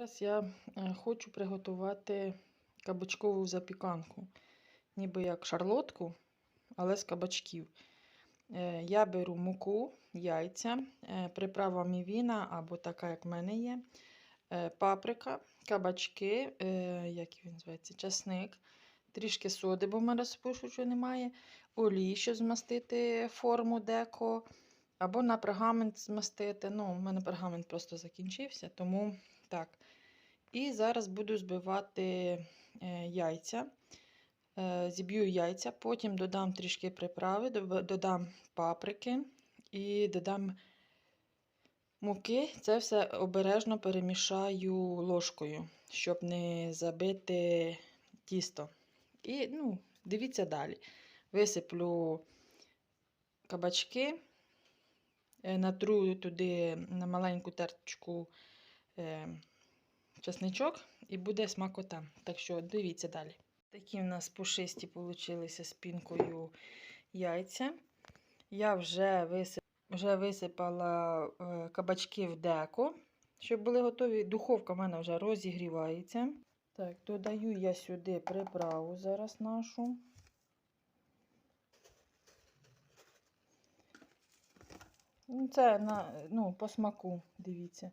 Зараз я е, хочу приготувати кабачкову запіканку, ніби як шарлотку, але з кабачків. Е, Я беру муку, яйця, е, приправа мівіна або така, як в мене є, паприка, кабачки, як він називається, часник, трішки соди, бо в мене розпушувачу немає, олії, щоб змастити форму деко, або на пергамент змастити. Ну, у мене пергамент просто закінчився, тому так. І зараз буду збивати е, яйця. Е, Зіб'ю яйця, потім додам трішки приправи, додам паприки і додам муки. Це все обережно перемішаю ложкою, щоб не забити тісто. І ну, дивіться далі. Висиплю кабачки, е, натру туди на маленьку терточку чесничок і буде смакота. Так що дивіться далі. Такі в нас пушисті получилися з пінкою яйця. Я вже, висип... вже висипала е, кабачки в деко, щоб були готові. Духовка в мене вже розігрівається. Так, додаю я сюди приправу зараз нашу. Це на, ну, по смаку, дивіться.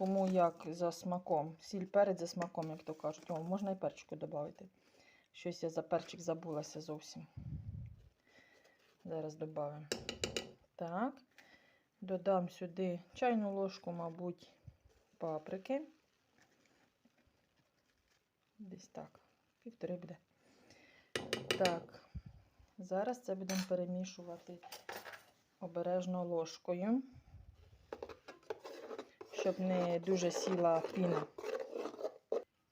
Кому як за смаком. Сіль перець за смаком, як то кажуть. О, можна і перчику додати. Щось я за перчик забулася зовсім. Зараз додамо. Так. Додам сюди чайну ложку, мабуть, паприки. Десь так. Півтори буде. Так. Зараз це будемо перемішувати обережно ложкою щоб не дуже сіла піна.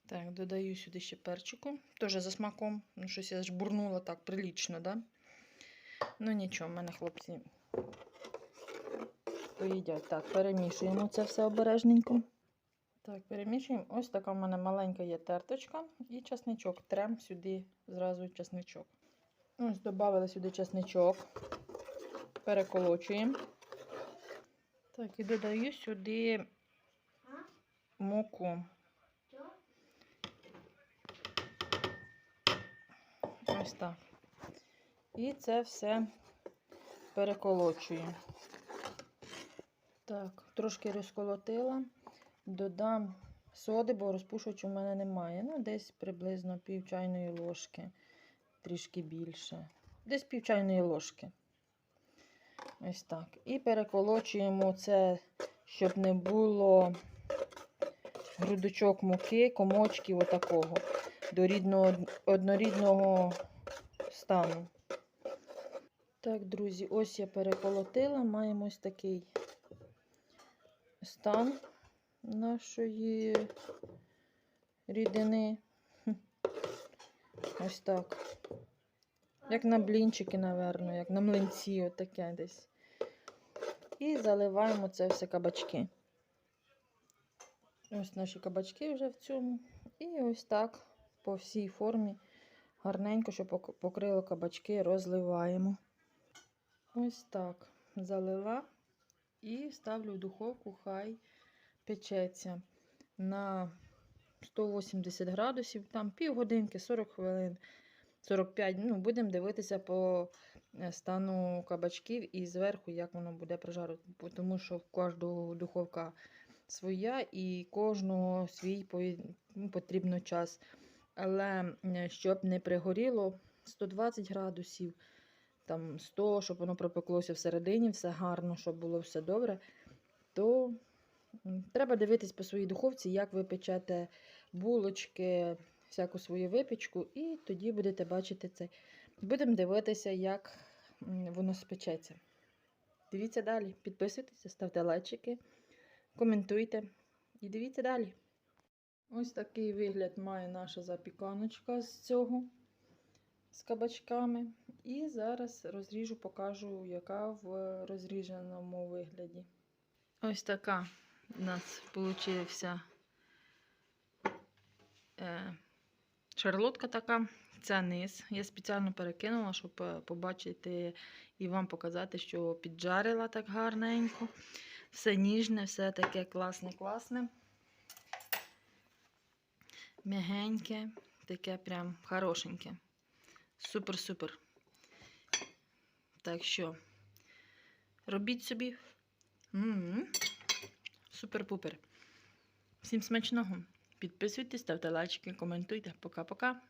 Так, додаю сюди ще перчику. Теж за смаком. Ну, щось я ж бурнула так прилічно, да? Ну нічого, в мене хлопці поїдять. Так, перемішуємо це все обережненько. Так, перемішуємо. Ось така в мене маленька є терточка і часничок. Трем сюди зразу часничок. Ось, додали сюди часничок. Переколочуємо. Так, і додаю сюди муку. Ось так. І це все переколочую. Так, трошки розколотила, додам соди, бо розпушувачу в мене немає. Ну, десь приблизно пів чайної ложки, трішки більше. Десь пів чайної ложки. Ось так. І переколочуємо це, щоб не було грудочок муки, комочків отакого до рідного, однорідного стану. Так, друзі, ось я переколотила. Маємо ось такий стан нашої рідини. Ось так. Як на блінчики, напевно, як на млинці, отаке десь. І заливаємо це все кабачки. Ось наші кабачки вже в цьому. І ось так по всій формі гарненько, щоб покрило кабачки, розливаємо. Ось так залила і ставлю в духовку, хай печеться на 180 градусів, там півгодинки, 40 хвилин. 45, ну, будемо дивитися по е, стану кабачків і зверху, як воно буде прожарити. Тому що в кожного духовка своя і кожного свій ну, потрібно час. Але щоб не пригоріло 120 градусів, там 100, щоб воно пропеклося всередині, все гарно, щоб було все добре, то треба дивитись по своїй духовці, як ви печете булочки, всяку свою випічку, і тоді будете бачити це. Будемо дивитися, як воно спечеться. Дивіться далі, підписуйтесь, ставте лайчики, коментуйте і дивіться далі. Ось такий вигляд має наша запіканочка з цього, з кабачками. І зараз розріжу, покажу, яка в розріженому вигляді. Ось така у нас вийшла е, шарлотка така. Це низ. Я спеціально перекинула, щоб е, побачити і вам показати, що піджарила так гарненько. Все ніжне, все таке класне-класне. М'ягеньке, таке прям хорошеньке. Супер-супер. Так що, робіть собі. Супер-пупер. Всім смачного. Підписуйтесь, ставте лайки, коментуйте. Пока-пока.